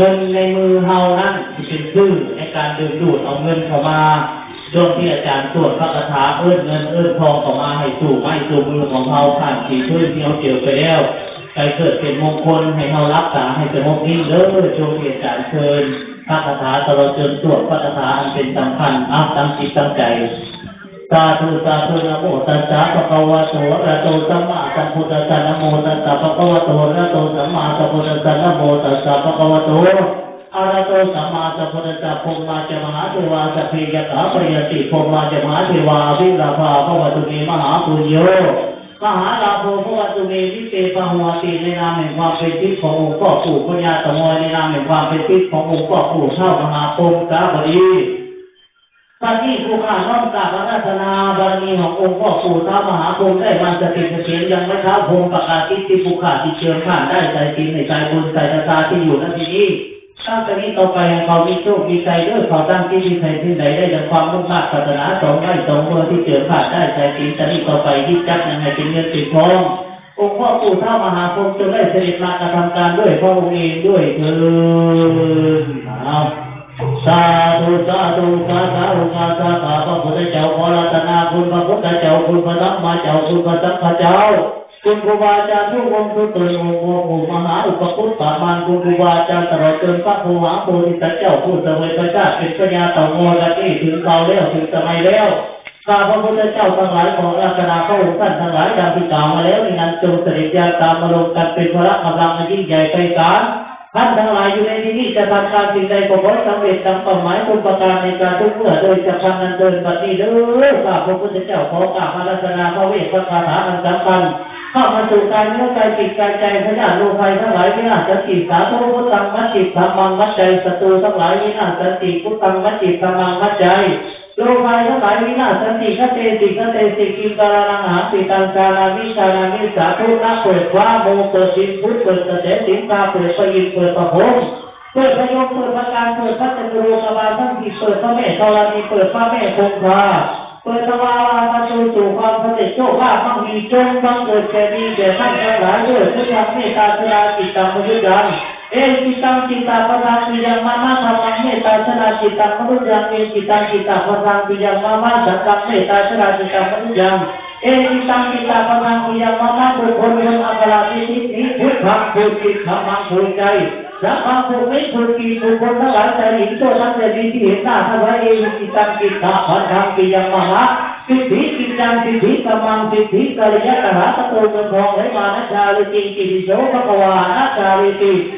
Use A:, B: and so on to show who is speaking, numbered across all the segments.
A: เงินในมือเฮานั้นที่เป็นชื่อในการดึงดูดเอาเงินเข้ามาช่วงที่อาจารย์สวดพระคาถาเอื้นเงินเอื้นทองเข้ามาให้สู่ไม้สู่มือของเฮาผ่านสีพื้นที่เราเจอไปแล้วไปเกิดเป็นมงคลให้เฮารักษาให้สงบนิ่งเด้อช่วงที่อาจารย์เชิญพระคาถาตลอดจนสวดพระคาถาอันเป็นสำคัญอ้าวตั้งจิตตั้งใจ สาธุสาธุนะโมตัสสะภะคะวะโตอะระโตสัมมาสัมพุทธัสสะนะโมตัสสะภะคะวะโตอะระโตสัมมาสัมพุทธัสสะนะโมตัสสะภะคะวะโตอะระโตสัมมาสัมพุทธัสสะภูมิมาจะมหาเทวาสัพเพยตาปริยติภูมิมาจะมหาเทวาวิราภาภวตุเมมหาปุญโยมหาลาโภภวตุเมวิเตปะหัวติในนามแห่งความเป็นทิพย์ขององค์พ่อปู่พญาตมอยในนามแห่งความเป็นทิพย์ขององค์พ่อปู่เท่ามหาพงศ์สาบดี ตอนที่ผู้ข้าน้อมกราบอาราธนาบารมีขององค์พ่อปู่ท้ามหาพรหมได้มาสถิตเสถียรยังไม่ท้าพรหมประกาศทิศที่ผู้ข้าที่เชิญข้าได้ใจจริงในใจบุญใจตาที่อยู่ณที่นี้ตั้งแต่นี้ต่อไปเขามีโชคมีใจด้วยเขาตั้งที่ที่ใครที่ไหนได้ดังความมุ่งมั่นปรารถนาสองไร่สองเมือที่เชิญข้าได้ใจจริงแต่นี้ต่อไปที่จักยังไงเป็นเงินติดทององค์พ่อปู่ท้ามหาพรหมจงได้เสด็จมากระทำการด้วยพระองค์เองด้วยเถิดเอา สาธุสาธุกาธุสาธุกาสาขาพระพุทธเจ้าขอรัตนาคุณพระพุทธเจ้าคุณพระธรรมเจ้าคุณพระสังฆเจ้าคุณครูบาอาจารย์ทุกองค์ทุกตนองค์องค์มหาอุปคุตตามานคุณครูบาอาจารย์ตลอดจนพระภูหาโพธิสัตว์เจ้าผู้เสวยพระเจ้าเป็นพญาต่างอยและที่ถึงเก่าแล้วถึงสมัยแล้วข้าพระพุทธเจ้าทั้งหลายของรัตนาพระองค์ท่านทั้งหลายดังที่กล่าวมาแล้วในนั้นจงเสด็จยาตามมาลงกันเป็นพระกำลังอันยิ่งใหญ่ไพศาล ท่านทั้งหลายอยู่ในที่นี้จะทำการสิ่งใดก็ขอให้สำเร็จตามเป้าหมายคุณประการในการทุกเมื่อโดยจะพันนันเดินบัดนี้เด้อข้าพระพุทธเจ้าขอกราบพระรัตนาพระเวทพระคาถาอันสำคัญข้ามาสู่การเนื้อกายจิตกายใจพระญาติโลภัยทั้งหลายวินาศจิตสาธุพุทธังมัจจิตธรรมังมัจใจศัตรูทั้งหลายวินาศจิตพุทธังมัจจิตธรรมังมัจใจ โลภัยทั้งหลายวินาศติคเตติคเตสิกิมตารังหาติตังชานาวิชานามิสาธุนะเปิดว่าโมเปิดสินพุทธเปิดกระแสสินตาเปิดปยินเปิดประพงเปิดพยมเปิดประการเปิดพระจตุโลกบาลทั้งที่เปิดพระแม่ธรณีเปิดพระแม่คงคาเปิดตวาลาประตูสู่ความสำเร็จโชคลาภมั่งมีจงบังเกิดแก่ดีแก่ท่านทั้งหลายด้วยพุทธเมตตาสลาจิตตังมุจจัง เอจิตังจิตตาปะทังปิยังมามาธรรมังเมตตาชนะจิตตังมนุษยังเอจิตังจิตตาปะทังปิยังมามาสังกังเมตตาชนะจิตตังมนุษยังเอจิตังจิตตาปะทังปิยังมามาบุคคลยังอัปราชิตินิพุทธังภูจิธรรมังภูใจสัพพังภูมิภูกิบุคคลทั้งหลายใจหญิงโตทั้งใจดีที่เห็นหน้าทั้งหลายเอจิตังจิตตาปะทังปิยังมามาสิทธิกิจจังสิทธิกำมังสิทธิกริยะตหาตะโตเงินทองไหลมานะจาริจิงกิริโสภควานะจาริจิปลิจมหาเทโลสุวรรณมามาโพชนะมามาปสุวัฏมามาพาราพลังมามาโพพระมามามหาราโพมาสัพเพชนะปะหูชนะปะวันตุเมพุทโธชยเมตตาจิ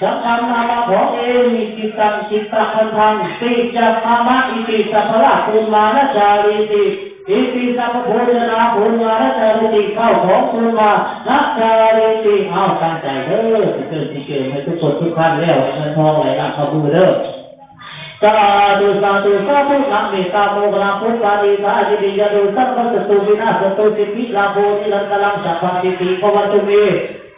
A: สังฆนามาของเอมิจิตังจิตตะพันธังติจัมมามาอิติสัพพะภูมานจาริติอิติสัพพะโภชนาภูมานจาริติเข้าของภูมานะจาริติเอาตั้งใจเด้อที่เกิดที่เกิดให้ทุกคนทุกท่านแล้วเงินทองไหลหลังเข้ามือเด้อสาธุสาธุสาธุนะเมตตาโมกนาพุทธานิสาจิติยาดุสัพพะสตุวินาสตุสิทธิลาโภนิรันตลังสัพพะสิทธิภวันตุเม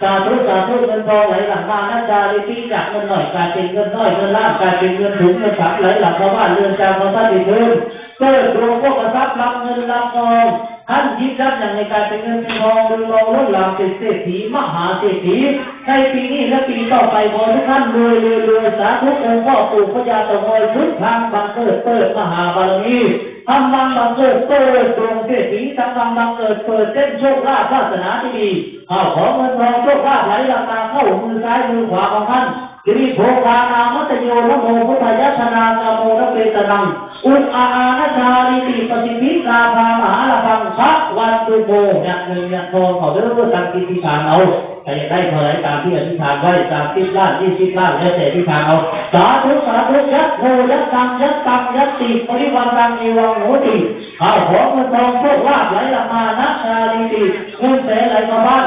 A: สาธุสาธุเงินทองไหลหลังมานะจาริติจากเงินหน่อยกลายเป็นเงินน้อยเงินล้านกลายเป็นเงินถุงเงินถังไหลหลังมาบ้านเรือนจำมาสัตว์เงินเกิดโรงพวกทรัพย์รับเงินรับทองท่านยิบรับอย่างในการเป็นเงินเป็นทองเรืองรองล้นหลามเป็นเศรษฐีมหาเศรษฐีในปีนี้และปีต่อไปขอทุกท่านรวยรวยรวยสาธุองค์พ่อปู่พญาตะงอยพุทธังบังเกิดเปิดมหาบารมี ทำบังบังเกิดเปิดดวงเศรษฐีทำบังบังเกิดเปิดเส้นโชคลาภวาสนาที่ดีเอาขอเงินทองโชคลาภไหลหลังตาเข้ามือซ้ายมือขวาของท่านกิริโภคานามัตโยนโมพุทธยัชนากโมนเปตนังอุปอาณาชาลิติปฏิปิกาภามหาลพังพระวันตุโมยักเงินอยากทองเขาเด้อตั้งกิจฐานเอาใครได้เท่าไรตามที่อธิษฐานไว้ตามที่ล้านยี่สิบล้านแล้วแต่อธิษฐานเอาสาธุสาธุยักโมยักตังยักตังยักติปริวันตังเอวังโหติข้าวของเงินทองโชคลาภไหลละมานะชาลีติเงินแสไหลมาบ้าน